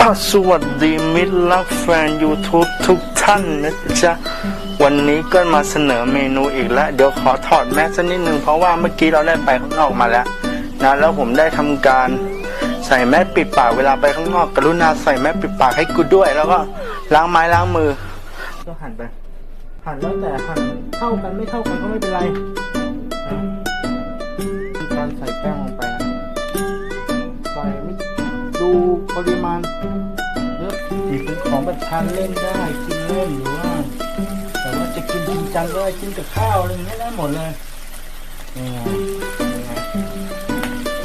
อ้าวสวัสดีมิตรรักแฟน YouTube ทุกท่านนะจ๊ะ วันนี้ก็มาเสนอเมนูอีกแล้ว เดี๋ยวขอถอดแมสสักนิดนึง เพราะว่าเมื่อกี้เราได้ไปข้างนอกมาแล้วนะแล้วผมได้ทำการใส่แมสปิดปากเวลาไปข้างนอก กรุณาใส่แมสปิดปากให้กูด้วย แล้วก็ล้างไม้ล้างมือก็หันไปหันแล้วแต่หันเท่ากันไม่เท่ากันก็ไม่เป็นไร ริมาณเยอะอีกเป็นของแบบทานเล่นได้กินเล่นหรือว่าแต่ว่าจะกินจริงจังก็ได้กินกับข้าวอะไรอย่างเงี้ยได้หมดเลย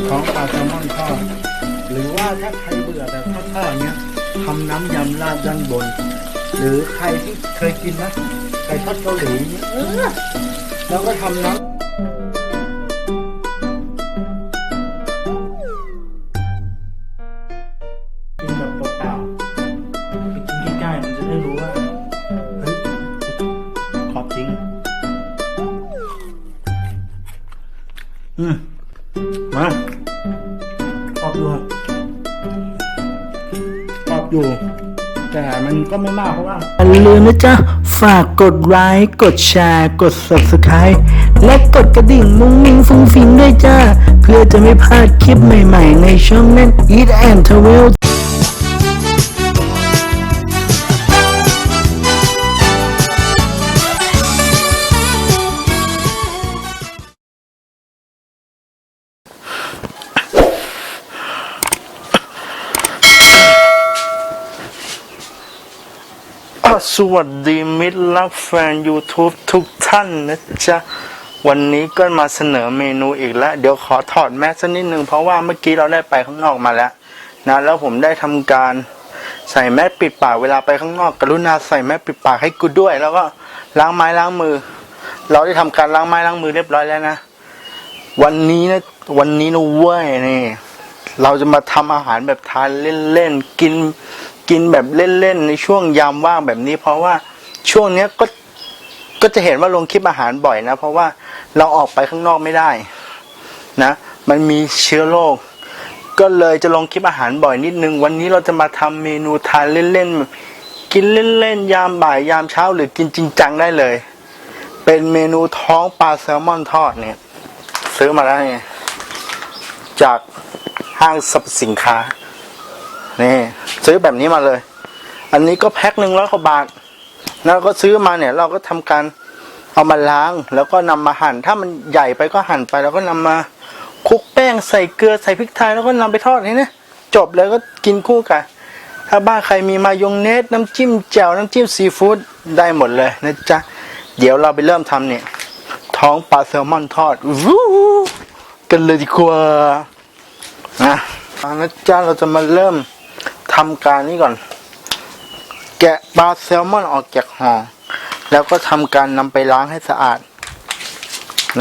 ของปลาแซลมอนทอดหรือว่าถ้าใครเบื่อแบบทอดๆอย่าเงี้ยทำน้ำยำราดด้านบน หรือใครที่เคยกินนะไก่ทอดเกาหลีเนี่ยแล้วก็ทำน้ำ ไม่มากเพราะว่าอย่าลืมนะจ๊ะ ฝากกดไลค์กดแชร์กด subscribe และกดกระดิ่งมุ้งมิ้งฟุ้งฟิงด้วยจ้า เพื่อจะไม่พลาดคลิปใหม่ๆ ในช่องนั้น Eat and Travel สวัสดีมิตรรักแฟน YouTube ทุกท่านนะจ๊ะ วันนี้ก็มาเสนอเมนูอีกแล้ว เดี๋ยวขอถอดแมสสักนิดนึง เพราะว่าเมื่อกี้เราได้ไปข้างนอกมาแล้วนะแล้วผมได้ทำการใส่แมสปิดปากเวลาไปข้างนอก กรุณาใส่แมสปิดปากให้กูด้วย แล้วก็ล้างไม้ล้างมือ เราได้ทำการล้างไม้ล้างมือเรียบร้อยแล้วนะ วันนี้นะวันนี้นะเว้ยนี่เราจะมาทำอาหารแบบทานเล่นๆกิน กินแบบเล่นๆในช่วงยามว่างแบบนี้ เพราะว่าช่วงเนี้ยก็ก็จะเห็นว่าลงคลิปอาหารบ่อยนะ เพราะว่าเราออกไปข้างนอกไม่ได้นะ มันมีเชื้อโรคก็เลยจะลงคลิปอาหารบ่อยนิดนึง วันนี้เราจะมาทำเมนูทานเล่นๆกินเล่นๆยามบ่ายยามเช้าหรือกินจริงจังได้เลย เป็นเมนูท้องปลาแซลมอนทอดเนี่ย ซื้อมาแล้วไงจากห้างสรรพสินค้า นี่ซื้อแบบนี้มาเลย อันนี้ก็แพ็คหนึ่งร้อยกว่าบาทแล้วก็ซื้อมาเนี่ย เราก็ทำการเอามาล้างแล้วก็นำมาหั่น ถ้ามันใหญ่ไปก็หั่นไป แล้วก็นำมาคลุกแป้งใส่เกลือใส่พริกไทยแล้วก็นำไปทอดนี่นะจบเลยก็กินคู่กันถ้าบ้านใครมีมายองเนสน้ำจิ้มแจ่วน้ำจิ้มซีฟู้ดได้หมดเลยนะจ๊ะเดี๋ยวเราไปเริ่มทำเนี่ย ท้องปลาแซลมอนทอดวู้กันเลยดีกว่านะนะจ๊ะเราจะมาเริ่ม ทำการนี้ก่อน แกะปลาแซลมอนออกจากห่อแล้วก็ทำการนำไปล้างให้สะอาด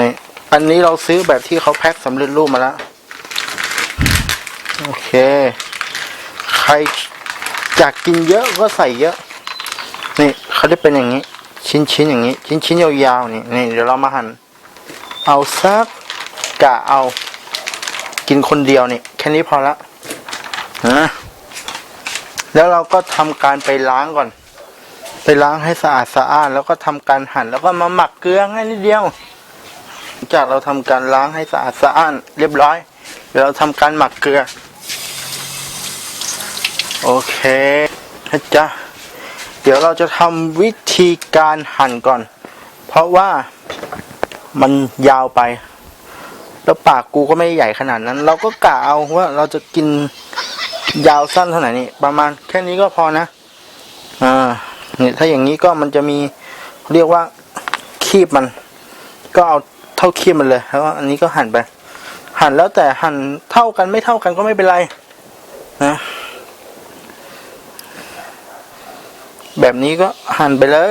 นี่อันนี้เราซื้อแบบที่เขาแพ็คสำเร็จรูปมาแล้วโอเค ใครอยากกินเยอะก็ใส่เยอะ นี่เขาจะเป็นอย่างนี้ ชิ้นชิ้นอย่างนี้ ชิ้นชิ้นยาวๆนี่นี่เดี๋ยวเรามาหั่นเอาสักกะเอา กินคนเดียวนี่แค่นี้พอละนะ แล้วเราก็ทำการไปล้างก่อน ไปล้างให้สะอาดสะอาดแล้วก็ทำการหั่นแล้วก็มาหมักเกลือง่ายนิดเดียวหลังจากเราทำการล้างให้สะอาดสะอาดเรียบร้อยเดี๋ยวเราทำการหมักเกลือ โอเคนะจ๊ะเดี๋ยวเราจะทำวิธีการหั่นก่อน เพราะว่ามันยาวไป แล้วปากกูก็ไม่ใหญ่ขนาดนั้น เราก็กะเอาว่าเราจะกิน ยาวสั้นเท่าไหร่นี่ประมาณแค่นี้ก็พอนะ อ่าเนี่ยถ้าอย่างนี้ก็มันจะมีเรียกว่าคีบมัน ก็เอาเท่าคีบมันเลยแล้วอันนี้ก็หั่นไป หั่นแล้วแต่หั่นเท่ากันไม่เท่ากันก็ไม่เป็นไรนะแบบนี้ก็หั่นไปเลย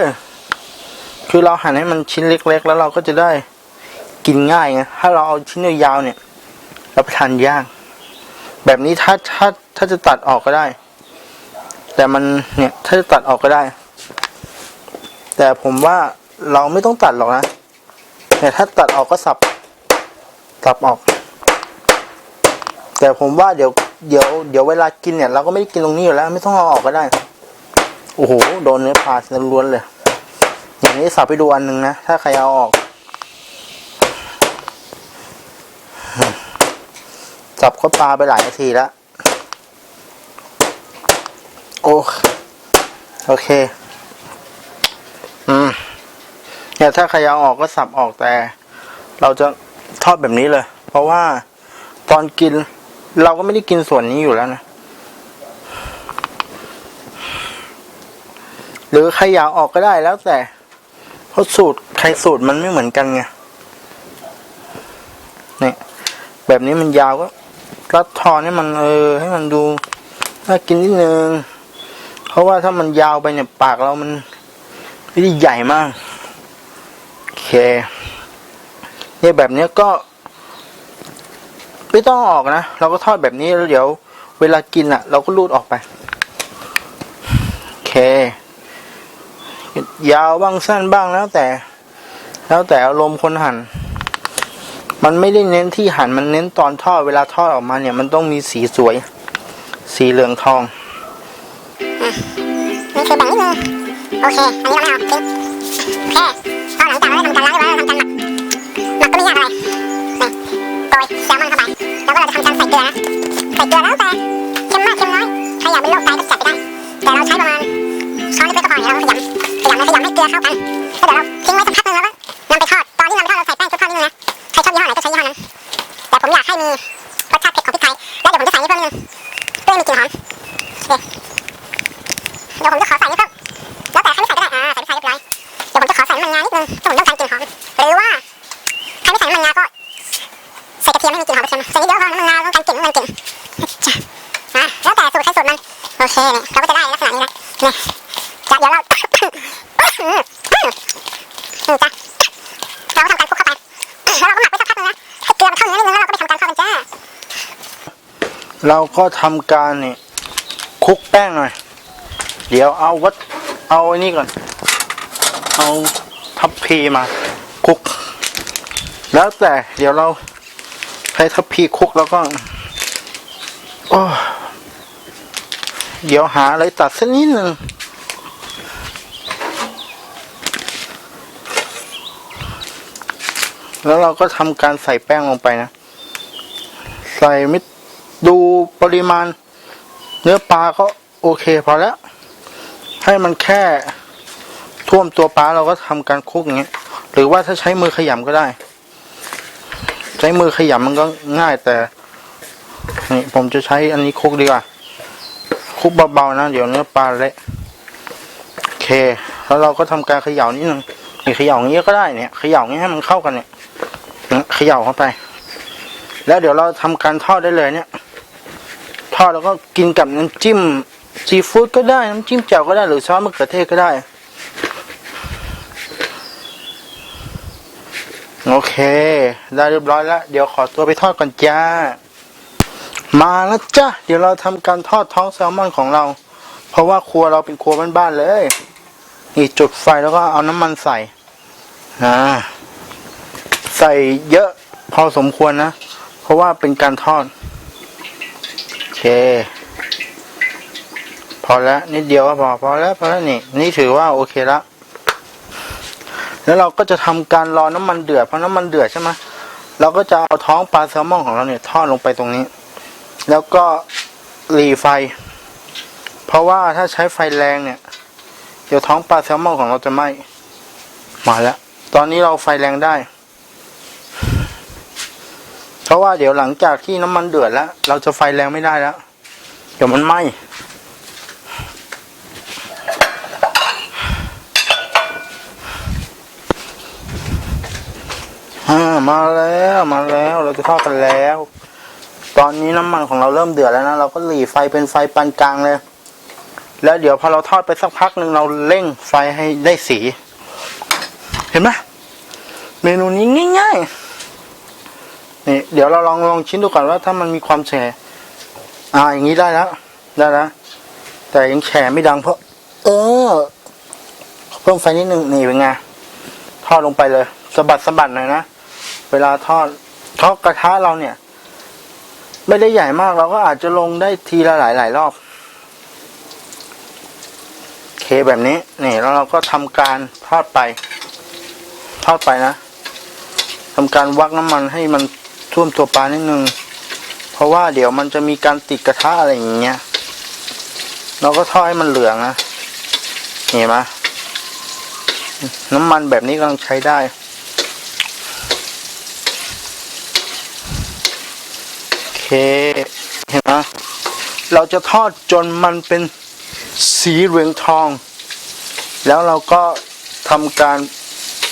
คือเราหั่นให้มันชิ้นเล็ก ๆ แล้วเราก็จะได้กินง่ายไงถ้าเราเอาชิ้นยาวๆเนี่ยรับประทานยาก แบบนี้ถ้าถ้าถ้าจะตัดออกก็ได้ แต่มันเนี่ยถ้าจะตัดออกก็ได้ แต่ผมว่าเราไม่ต้องตัดหรอกนะแต่ถ้าตัดออกก็สับสับออก แต่ผมว่าเดี๋ยวเดี๋ยวเดี๋ยวเวลากินเนี่ย เราก็ไม่ได้กินตรงนี้อยู่แล้ว ไม่ต้องเอาออกก็ได้โอ้โหโดนเนื้อปลาล้วนเลย อย่างนี้สับไปดูอันหนึ่งนะถ้าใครเอาออก สับก็ปลาไปหลายนาทีแล้ว โอโอเค อืมเนี่ยถ้าใครเอาออกก็สับออกแต่ เราจะทอดแบบนี้เลย เพราะว่าตอนกิน เราก็ไม่ได้กินส่วนนี้อยู่แล้วนะ หรือใครอยาออกก็ได้แล้วแต่เพราะสูตรใครสูตรมันไม่เหมือนกันไง เนี่ย แบบนี้มันยาวก็ รัดทอนให้มันเออ ให้มันดูน่ากินนิดนึง เพราะว่าถ้ามันยาวไปเนี่ยปากเรามันไม่ได้ใหญ่มากโอเคเนี่ยแบบเนี้ยก็ไม่ต้องออกนะ เราก็ทอดแบบนี้แล้วเดี๋ยว เวลากินอะ เราก็รูดออกไปโอเค ยาวบ้างสั้นบ้างแล้วแต่ แล้วแต่อารมณ์คนหั่น มันไม่ได้เน้นที่หันมันเน้นตอนทอดเวลาทอดออกมาเนี่ย มันต้องมีสีสวย สีเหลืองทองนี่คือแบ่งนิดนึงโอเค อันนี้เราไม่เอาทิ้งโอเคพอหลังจากเราได้ทำการล้างเรียบร้อยเราทำการหมักหมักก็ไม่ยากอะไรนี่โรยแซลมอนเข้าไปแล้วก็เราจะทำการใส่เกลือนะใส่เกลือแล้วแต่เค็มมากเค็มน้อยใครอยากเป็นโรคไตก็จัดไปได้แต่เราใช้ประมาณช้อนเล็กๆก็พอเดี๋ยวเราขยำขยำแล้วขยำให้เกลือเข้ากันแล้วเดี๋ยวเรา เราก็ทำการนี่คลุกแป้งหน่อย เดี๋ยวเอาวัดเอาไอ้นี่ก่อน เอาทัพพีมาคลุก แล้วแต่เดี๋ยวเราใช้ทัพพีคลุกแล้วก็โอ้เดี๋ยวหาอะไรตัดสักนิดหนึ่งแล้วเราก็ทำการใส่แป้งลงไปนะ ใส่มิ ดูปริมาณ เนื้อปลาก็โอเคพอแล้ว ให้มันแค่ท่วมตัวปลาเราก็ทำการคลุกอย่างเงี้ย หรือว่าถ้าใช้มือขยำก็ได้ ใช้มือขยำมันก็ง่ายแต่นี่ผมจะใช้อันนี้คลุกดีกว่าคลุกเบาๆนะเดี๋ยวเนื้อปลาเละโอเค แล้วเราก็ทำการเขย่านิดนึงนี่เขย่าอย่างนี้ก็ได้เนี่ยเขย่าอย่างนี้ให้มันเข้ากันเนี่ยเขย่าเข้าไป แล้วเดี๋ยวเราทำการทอดได้เลยเนี่ย ทอดแล้วก็กินกับน้ำจิ้มซีฟู้ดก็ได้น้ำจิ้มแจ่วก็ได้หรือซอสมะเขือเทศก็ได้ โอเค ได้เรียบร้อยแล้ว เดี๋ยวขอตัวไปทอดก่อนจ้า มาแล้วจ้าเดี๋ยวเราทำการทอดท้องแซลมอนของเรา เพราะว่าครัวเราเป็นครัวบ้านๆเลย นี่จุดไฟแล้วก็เอาน้ำมันใส่อ่าใส่เยอะพอสมควรนะ เพราะว่าเป็นการทอด เค พอแล้วนิดเดียวก็พอพอแล้วพอแล้วนี่ นี่ถือว่าโอเคแล้วแล้วเราก็จะทำการรอน้ำมันเดือดเพราะน้ำมันเดือดใช่ไหมเราก็จะเอาท้องปลาแซลมอนของเราเนี่ยทอดลงไปตรงนี้ แล้วก็หลีไฟ เพราะว่าถ้าใช้ไฟแรงเนี่ย เดี๋ยวท้องปลาแซลมอนของเราจะไหม้มาแล้ว ตอนนี้เราไฟแรงได้ เพราะว่าเดี๋ยวหลังจากที่น้ำมันเดือดแล้ว เราจะไฟแรงไม่ได้แล้ว เดี๋ยวมันไหม้มาแล้วมาแล้วเราจะทอดกันแล้ว ตอนนี้น้ำมันของเราเริ่มเดือดแล้วนะเราก็หลีไฟเป็นไฟปานกลางเลย แล้วเดี๋ยวพอเราทอดไปสักพักหนึ่งเราเร่งไฟให้ได้สี เห็นไหมเมนูนี้ง่าย ๆ นี่เดี๋ยวเราลองลองชิ้นดูก่อนว่าถ้ามันมีความแฉะอ่าอย่างนี้ได้แล้วได้แล้วแต่ยังแฉะไม่ดังเพราะ เออ เพิ่มไฟนิดนึงนี่เป็นไงทอดลงไปเลยสะบัดสะบัดหน่อยนะเวลาทอดเขากระทะเราเนี่ย ไม่ได้ใหญ่มากเราก็อาจจะลงได้ทีละหลายหลายรอบเคแบบนี้นี่แล้วเราก็ทำการทอดไป ทอดไปนะทำการวักน้ำมันให้มัน ท่วมตัวปลานิดนึง เพราะว่าเดี๋ยวมันจะมีการติดกระทะอะไรอย่างเงี้ย เราก็ทอดให้มันเหลืองนะเห็นไหมน้ำมันแบบนี้กำลังใช้ได้โอเคเห็นไหมเราจะทอดจนมันเป็นสีเหลืองทอง แล้วเราก็ทำการ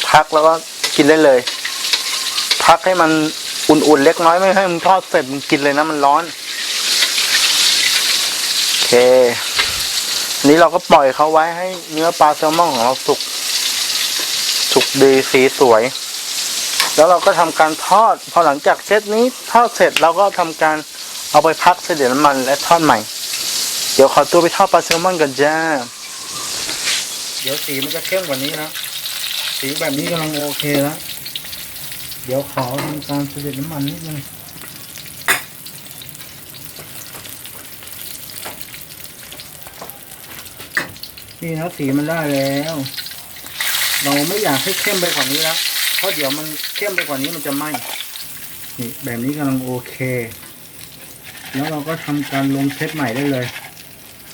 พักแล้วก็กินได้เลย พักให้มัน อุ่นๆเล็กน้อยไม่ให้มันทอดเสร็จมันกินเลยนะมันร้อน โอเค นี้เราก็ปล่อยเขาไว้ให้เนื้อปลาแซลมอนของเราสุก สุกดีสีสวย แล้วเราก็ทำการทอด พอหลังจากเซตนี้ทอดเสร็จเราก็ทำการเอาไปพักเสด็จน้ำมันและทอดใหม่ เดี๋ยวขอตัวไปทอดปลาแซลมอนกันจ้า เดี๋ยวสีมันจะเข้มกว่านี้นะ สีแบบนี้กำลังโอเคแล้ว เดี๋ยวขอทำการเสด็จน้ำมันนิดนึงนี่นะสีมันได้แล้ว เราไม่อยากให้เข้มไปกว่านี้แล้ว เพราะเดี๋ยวมันเข้มไปกว่านี้มันจะไหม้นี่แบบนี้กำลังโอเค แล้วเราก็ทำการลงเซตใหม่ได้เลย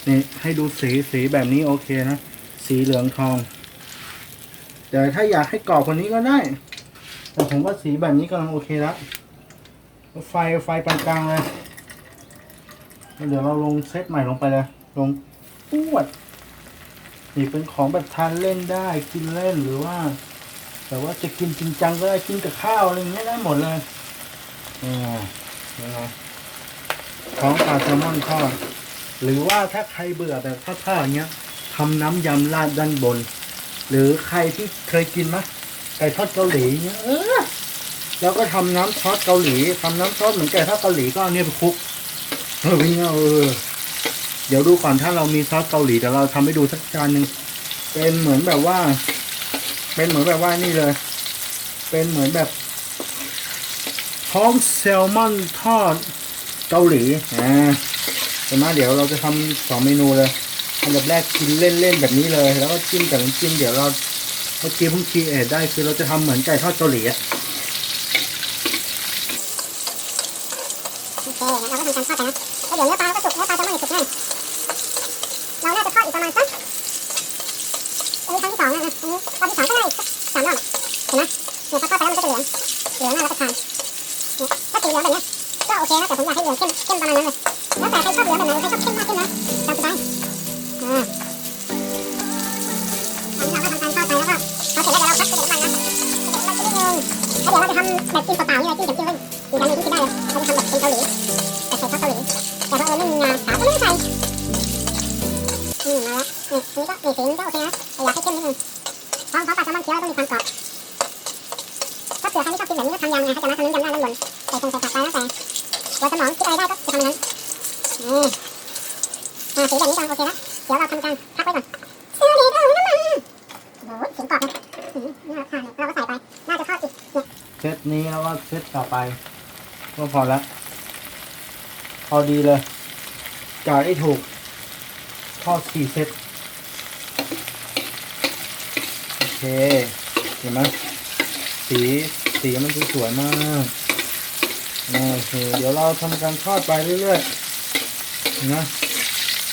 นี่ให้ดูสีสีแบบนี้โอเคนะ สีเหลืองทอง แต่ถ้าอยากให้กรอบกว่านี้ก็ได้ แต่ผมว่าสีแบบนี้กำลังโอเคแล้ว ไฟไฟปานกลางเลยเดี๋ยวเราลงเซตใหม่ลงไปเลย ลงปวดนี่เป็นของแบบทานเล่นได้กินเล่นหรือว่า แต่ว่าจะกินจริงจังก็ได้กินกับข้าวอะไรอย่างเงี้ยได้หมดเลยอ่ายังไงของปลาแซลมอนทอดหรือว่าถ้าใครเบื่อแบบทอดๆอย่างเงี้ยทำน้ำยำราดด้านบน หรือใครที่เคยกินมะ ไก่ทอดเกาหลีเงี้ยเออแล้วก็ทำน้ำซอสเกาหลีทำน้ำซอสเหมือนไก่ทอดเกาหลีก็เอาเนี่ยไปคลุกเออเป็นไงเออเดี๋ยวดูก่อนถ้าเรามีซอสเกาหลีเดี๋ยวเราทำให้ดูสักจานหนึ่งเป็นเหมือนแบบว่า เป็นเหมือนแบบว่านี่เลย เป็นเหมือนแบบท้องแซลมอนทอดเกาหลีอ่าเห็นไหมเดี๋ยวเราจะทำสองเมนูเลยอันดับแรกกินเล่นๆแบบนี้เลย แล้วก็จิ้มกับน้ำจิ้มเดี๋ยวเรา เมื่อกี้เพิ่งคีเอทได้คือเราจะทำเหมือนไก่ทอดเกาหลีอะโอเคงั้นเราก็ทำการทอดไปนะแล้วเดี๋ยวเนื้อปลาก็สุกเนื้อปลาแซลมอนสุกแน่เราน่าจะทอดอีกประมาณสักอันนี้ครั้งที่สองแล้วนะอันนี้รอบที่สองก็ได้สักสามรอบเห็นไหมเนี่ยพอทอดไปแล้วมันก็จะเหลืองเหลืองน่ารับประทานเนี่ยถ้าสีเหลืองแบบเนี้ยก็โอเคนะแต่ผมอยากให้เหลืองเข้มเข้มประมาณนั้นเลยแล้วแต่ใครชอบเหลืองแบบ แบบกินเปล่าๆนี่เลยจิ้มกับจิ้มเลยอีกอันนึงที่คิดได้เลยเราจะทำแบบเป็นเกาหลีแต่ใส่ซอสเกาหลีแต่เพราะเออไม่มีงาขาวก็ไม่ใส่อืมมาแล้วนี่นี่ก็นี่สีนี้ก็โอเคนะแต่อยากให้เข้มนิดนึงเพราะเพราะปลาแซลมอนเคี้ยวแล้วต้องมีความกรอบถ้าเผื่อใครไม่ชอบกินแบบนี้ก็ทำยำไงเขาจะมาทำน้ยำราดน้ำบนใส่คงใส่ผักไปแล้วแต่หัวสมองคิดอะไรได้ก็จะทำนั้นนี่อ่าสีแบบนี้กำลังโอเคแล้วเดี๋ยวเราทำการพักไว้ก่อนเสื้อเด็กเอาน้ำมันโอ้โหเสียงกรอบเลยอืมน่าทานเลยเราก็ ตนี้แล้วก็เซตต่อไป ก็พอแล้วพอดีเลยจ่ายได้ถูกทอดสี่เซตโอเคเห็นไหมสีสีมันสวยมากโอเคเดี๋ยวเราทำการทอดไปเรื่อยๆนไหม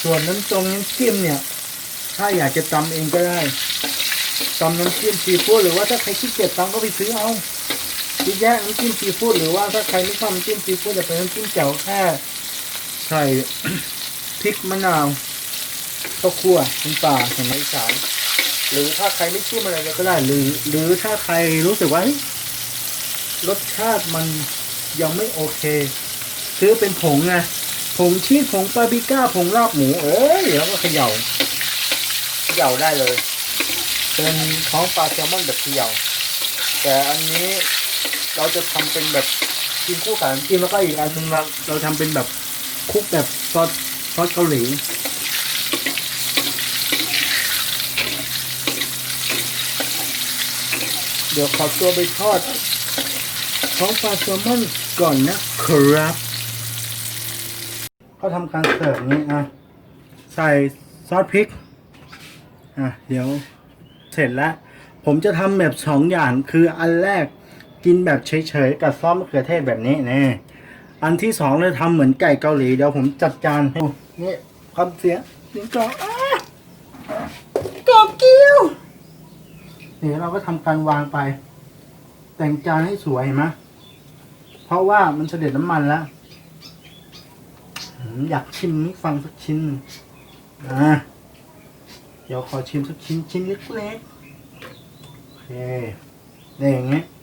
ส่วนน้ำจงน้ำจิ้มเนี่ย ถ้าอยากจะตำเองก็ได้ตำน้ำจิ้มซีฟู้ดหรือว่าถ้าใครขี้เกียจตำก็ไปซื้อเอา เยอะแยะน้ำจิ้มซีฟู้ดหรือว่าถ้าใครไม่ชอบน้ำจิ้มซีฟู้ดจะเป็นน้ำจิ้มแจ่วแค่ใส่พริกมะนาวข้าวคั่วน้ำปลาของอีสานหรือถ้าใครไม่จิ้มอะไรเลยก็ได้หรือ หรือถ้าใครรู้สึกว่ารสชาติมันยังไม่โอเค ซื้อเป็นผงไงผงชีสผงปาปริก้าผงลาบหมูเอ้ยแล้วก็เขย่าเขย่าได้เลย เป็นท้องปลาแซลมอนแบบเขย่าแต่อันนี้ เราจะทำเป็นแบบกินคู่กับน้ำจิ้มแล้วก็อีกอันหนึงเราเราทำเป็นแบบคลุกแบบซอสซอสเกาหลีเดี๋ยวขอตัวไปทอดท้องปลาแซลมอนก่อนนะครับเขาทำการเสิร์ฟนี้อะใส่ซอสพริกอะเดี๋ยวเสร็จแล้ว ผมจะทำแบบสองอย่างคืออันแรก กินแบบเฉยๆกับซอสมะเขือเทศแบบนี้แน่อันที่สองเลยทำเหมือนไก่เกาหลีเดี๋ยวผมจัดจานให้นี่ความเสียงเสียงกรอบกรอบเกี้ยวนี่เราก็ทำการวางไป แต่งจานให้สวยเห็นไหมเพราะว่ามันเสด็จน้ำมันแล้วอยากชิมนี่ฟังสักชิ้นอะเดี๋ยวขอชิมสักชิ้นชิ้นเล็กๆโอเคนี่อย่างเงี้ยเนี่ย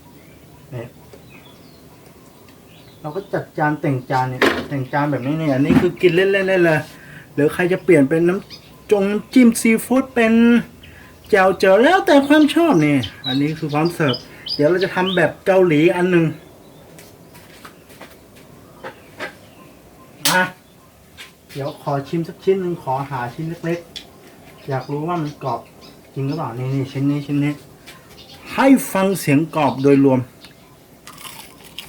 เราก็จัดจานแต่งจานเนี่ยแต่งจานแบบนี้เนี่ยอันนี้คือกินเล่นๆได้เลย หรือใครจะเปลี่ยนเป็นน้ำจงน้ำจิ้มซีฟู้ดเป็นแจ่วเจอแล้วแต่ความชอบนี่อันนี้คือพร้อมเสิร์ฟเดี๋ยวเราจะทำแบบเกาหลีอันหนึ่งมาเดี๋ยวขอชิมสักชิ้นหนึ่งขอหาชิ้นเล็กๆ อยากรู้ว่ามันกรอบจริงหรือเปล่านี่นี่ชิ้นนี้ชิ้นนี้ ให้ฟังเสียงกรอบโดยรวม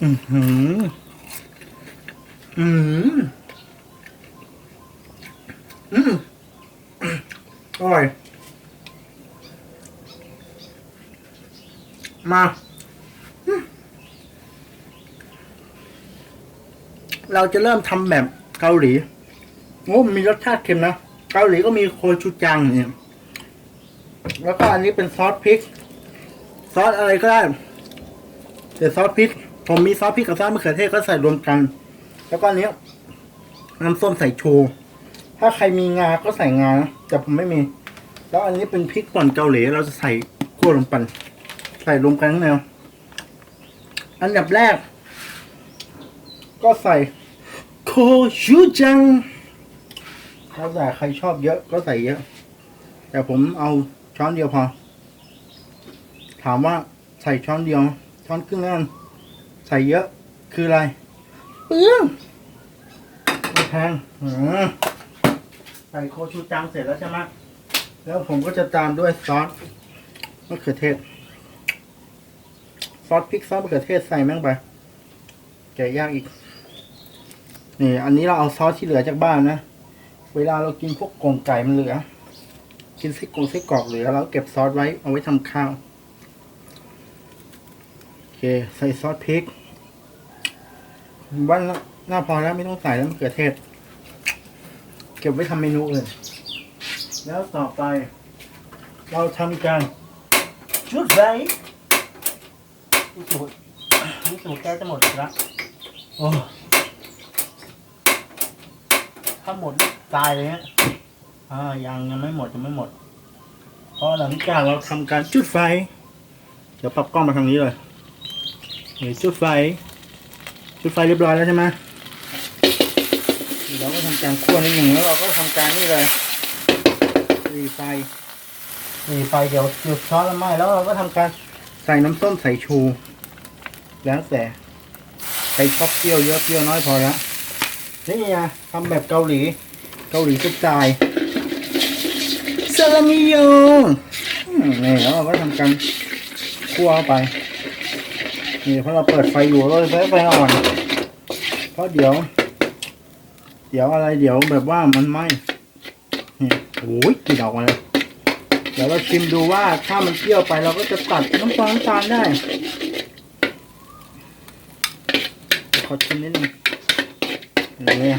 อือหือ อืม อืมอร่อย มา เราจะเริ่มทำแบบเกาหลี โอ้มีรสชาติเค็มนะ เกาหลีก็มีโคชูจังเนี่ย แล้วก็อันนี้เป็นซอสพริก ซอสอะไรก็ได้แต่ซอสพริก ผมมีซอสพริกกับซอสมะเขือเทศก็ใส่รวมกัน แล้วก็อันนี้น้ำส้มใส่โชว์ถ้าใครมีงาก็ใส่งานะแต่ผมไม่มี แล้วอันนี้เป็นพริกป่นเกาหลีเราจะใส่ขั้วลงไปใส่รวมกันทั้งแนวอันดับแรก ก็ใส่โคชูจังแล้วแต่ใครชอบเยอะก็ใส่เยอะ แต่ผมเอาช้อนเดียวพอ ถามว่าใส่ช้อนเดียว ช้อนครึ่งแล้วกันใส่เยอะคืออะไร เปลืองไม่แพงอืมใส่โคชูจังเสร็จแล้วใช่ไหมแล้วผมก็จะตามด้วยซอสมะเขือเทศ ซอสพริกซอสมะเขือเทศใส่แม่งไปแกะยากอีก นี่ อันนี้เราเอาซอสที่เหลือจากบ้านนะ เวลาเรากินพวกกงไก่มันเหลือ กินไส้กรงไส้กรอกเหลือแล้วเก็บซอสไว้เอาไว้ทำข้าว โอเค ใส่ซอสพริก ว่าหน้าพอแล้วไม่ต้องใส่แล้วมะเขือเทศ เก็บไว้ทำเมนูอื่นแล้วต่อไป เราทำการจุดไฟรู้สึกรู้สึกแก้จะหมดแล้วโอ้ถ้าหมดตายเลยฮะอ่ายังยังไม่หมดยังไม่หมดเพราะหลังจากเราทำการจุดไฟ เดี๋ยวปรับกล้องมาทางนี้เลยนี่จุดไฟ จุดไฟเรียบร้อยแล้วใช่ไหมเราก็ทำการคั่วนิดหนึ่งแล้วเราก็ทำการนี่เลยรีไฟรีไฟเดี๋ยวหยุดช้อนแล้วไหมแล้วเราก็ทำการใส่น้ำส้มใส่ชู แล้วแต่ใครชอบเปรี้ยวเยอะเปรี้ยวน้อยพอแล้วนี่ไงทำแบบเกาหลี เกาหลีสไตล์ซาลามิโยอืมนี่แล้วเราก็ทำการคั่วเข้าไป นี่เพราะเราเปิดไฟอยู่เราใช้ไฟอ่อน เพราะเดี๋ยว เดี๋ยวอะไรเดี๋ยวแบบว่ามันไหม้นี่โอ้ยกลิ่นออกมาเลยเดี๋ยวเราชิมดูว่าถ้ามันเปรี้ยวไปเราก็จะตัดน้ำตาลน้ำตาลได้ขอชิมนิดนึงนี่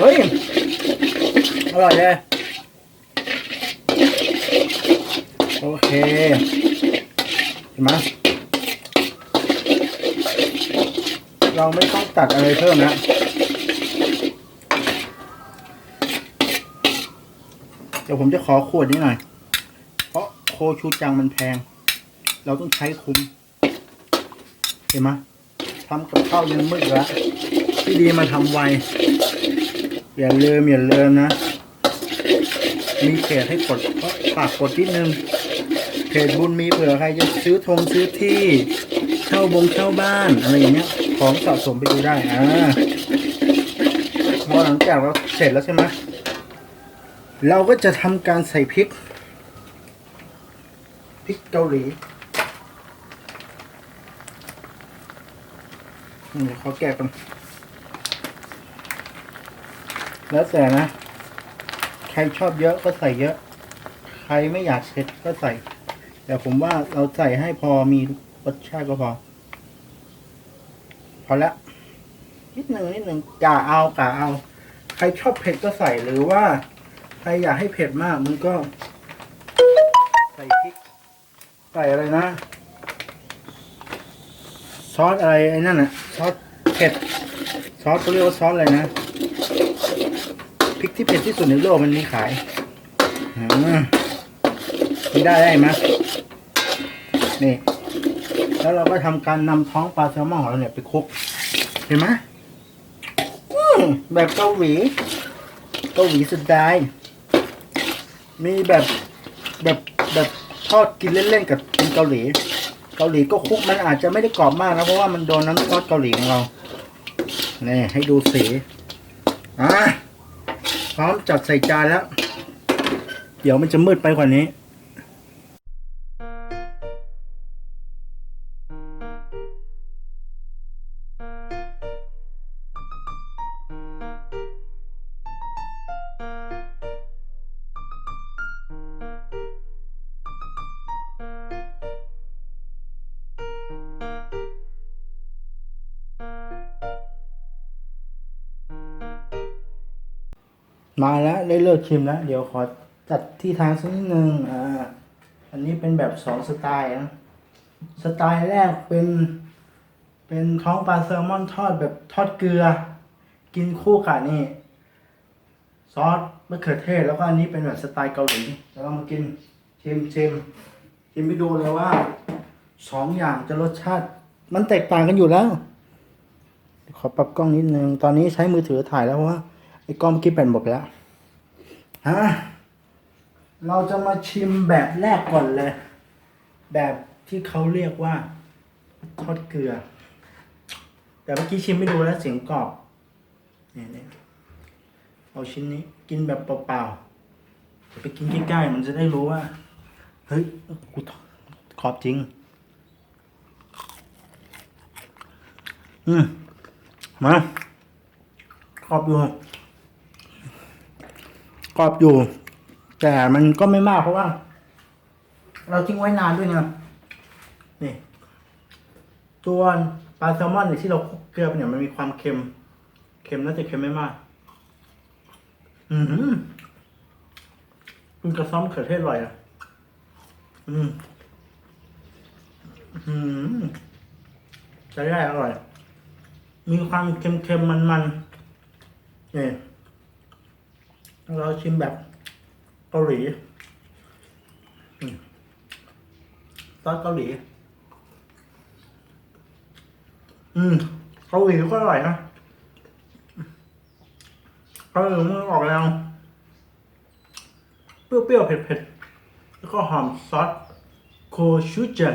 เฮ้ย อร่อยเลย โอเคเห็นไหม เราไม่ต้องตัดอะไรเพิ่มนะเดี๋ยวผมจะขอขวดนี้หน่อย เพราะโคชูจังมันแพง เราต้องใช้คุ้ม เห็นไหมทำกับข้าวยังมืดแล้วที่ดีมาทำไว อย่าเลืมอย่าลืมนะ มีเพจให้กดก็ฝากกดนิดนึง เพจบุญมีเผื่อใครจะซื้อทงซื้อที่ เช่าบงเช่าบ้านอะไรอย่างเงี้ย ของสะสมไปดูได้อ่าพอหลังจากเราเสร็จแล้วใช่ไหมเราก็จะทำการใส่พริกพริกเกาหลีนี่เขาแกะกันแล้วแต่นะ ใครชอบเยอะก็ใส่เยอะ ใครไม่อยากเผ็ดก็ใส่ แต่ผมว่าเราใส่ให้พอมีรสชาติก็พอ พอละนิดหนึ่งนิดหนึ่งกะเอากะเอา ใครชอบเผ็ดก็ใส่หรือว่า ใครอยากให้เผ็ดมากมันก็ ใส่พริก ใส่อะไรนะ ซอสอะไรไอ้นั่นน่ะ ซอสเผ็ด ซอสเขาเรียกว่าซอสอะไรนะพริกที่เผ็ดที่สุดในโลกมันมีขายอืมนี่ได้ได้ไหมนี่ แล้วเราก็ทำการนำท้องปลาแซลมอนของเราเนี่ยไปคลุกเห็นไหมมแบบเกาหลีเกาหลีสไตล์มีแบบแบบแบบทอดกินเล่นๆกับเป็นเกาหลี เกาหลีก็คุกมันอาจจะไม่ได้กรอบมากนะเพราะว่ามันโดนน้ำซอสเกาหลีของเรานี่ให้ดูสีอะพร้อมจัดใส่จานแล้ว เดี๋ยวมันจะมืดไปกว่านี้ มาแล้วได้เลิกชิมแล้ว เดี๋ยวขอจัดที่ทางสักนิดนึงอ่าอันนี้เป็นแบบสองสไตล์นะสไตล์แรกเป็นเป็นท้องปลาแซลมอนทอดแบบทอดเกลือ กินคู่กับนี่ซอสมะเขือเทศแล้วก็อันนี้เป็นแบบสไตล์เกาหลีแล้วเรามากินชิมชิมชิมไปดูเลยว่าสองอย่างจะรสชาติ มันแตกต่างกันอยู่แล้ว ขอปรับกล้องนิดนึง ตอนนี้ใช้มือถือถ่ายแล้วว่า ไอ้ก้องเมื่อกี้แบตหมดไปแล้วฮะเราจะมาชิมแบบแรกก่อนเลย แบบที่เขาเรียกว่าทอดเกลือ แต่เมื่อกี้ชิมไม่ดูแล้วเสียงกรอบเนี่ยเนี่ยเอาชิ้นนี้กินแบบเปล่าๆไปกินใกล้ๆมันจะได้รู้ว่า เฮ้ยกูขอบจริง อืมมากรอบอยู่ กรอบอยู่ แต่มันก็ไม่มากเพราะว่า เราทิ้งไว้นานด้วยนะนี่ตัวปลาแซลมอนเนี่ยที่เราคุกเกลือไปเนี่ยมันมีความเค็ม เค็มน่าจะเค็มไม่มาก อือหือคุณกระซ้อมเขือเทศอร่อยอะ อืมอืมใช้ได้อร่อย มีความเค็มๆมันๆนี่ เราชิมแบบเกาหลีซอสเกาหลี อืมเกาหลีก็อร่อยนะเกาหลีมันออกแนวเปรี้ยวๆเผ็ดๆ แล้วก็หอมซอสโคชูจัง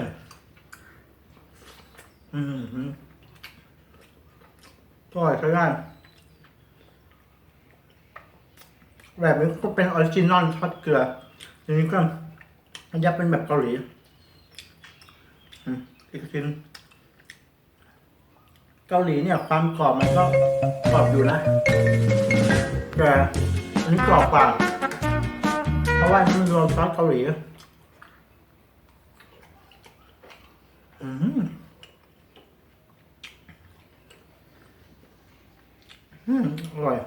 อืมอร่อยใช้ได้ แบบนี้ก็เป็นออริจินอลทอดเกลืออันนี้ก็มันจะเป็นแบบเกาหลีอืมอีกชิ้นเกาหลีเนี่ยความกรอบมันก็กรอบอยู่นะแต่อันนี้กรอบกว่าเพราะว่ามันรวมซอสเกาหลีอืมอืมอร่อย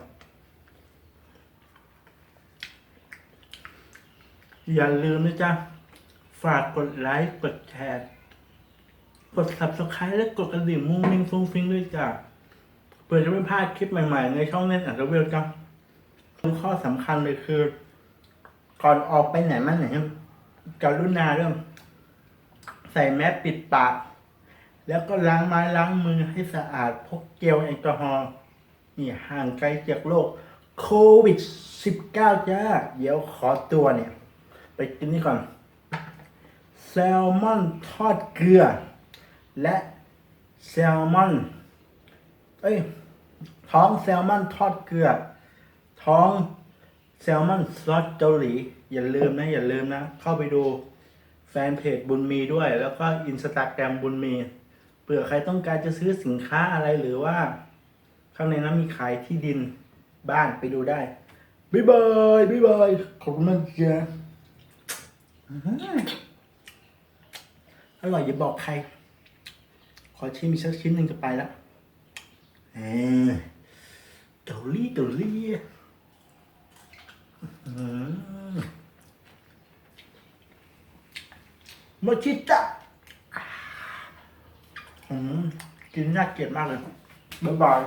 อย่าลืมนะจ๊ะ ฝากกดไลค์กดแชร์กด subscribe และกดกระดิ่งมุ้งมิ้งฟุ้งฟิ้งด้วยจ้ะเพื่อจะไม่พลาดคลิปใหม่ๆ ในช่องเน็ตอัลเวลจ้ะข้อสำคัญเลยคือ ก่อนออกไปไหนมาไหนกรุณาเรื่อง ใส่แมสปิดปาก แล้วก็ล้างไม้ล้างมือให้สะอาดพกเจลแอลกอฮอล์นี่ห่างไกลจากโรคโควิด -19 จ้า เดี๋ยวขอตัวเนี่ย ไปกินนี่ก่อน แซลมอนทอดเกลือ และแซลมอน เอ้ย ท้องแซลมอนทอดเกลือ ท้องแซลมอนซอสเกาหลี อย่าลืมนะ อย่าลืมนะ เข้าไปดูแฟนเพจบุญมีด้วย แล้วก็อินสตาแกรมบุญมีเผื่อใครต้องการจะซื้อสินค้าอะไรหรือว่า ข้างในนั้นมีขายที่ดินบ้านไปดูได้บ๊ายบายบ๊ายบายขอบคุณมากจ้ะ อร่อยอย่าบอกใคร ขอชิมอีกสักชิ้นหนึ่งจะไปล้วเออเกาหลีเกาหลีอื้อหือโมชิตะอืมกินน่าเกลียดมากเลยบ๊ายบาย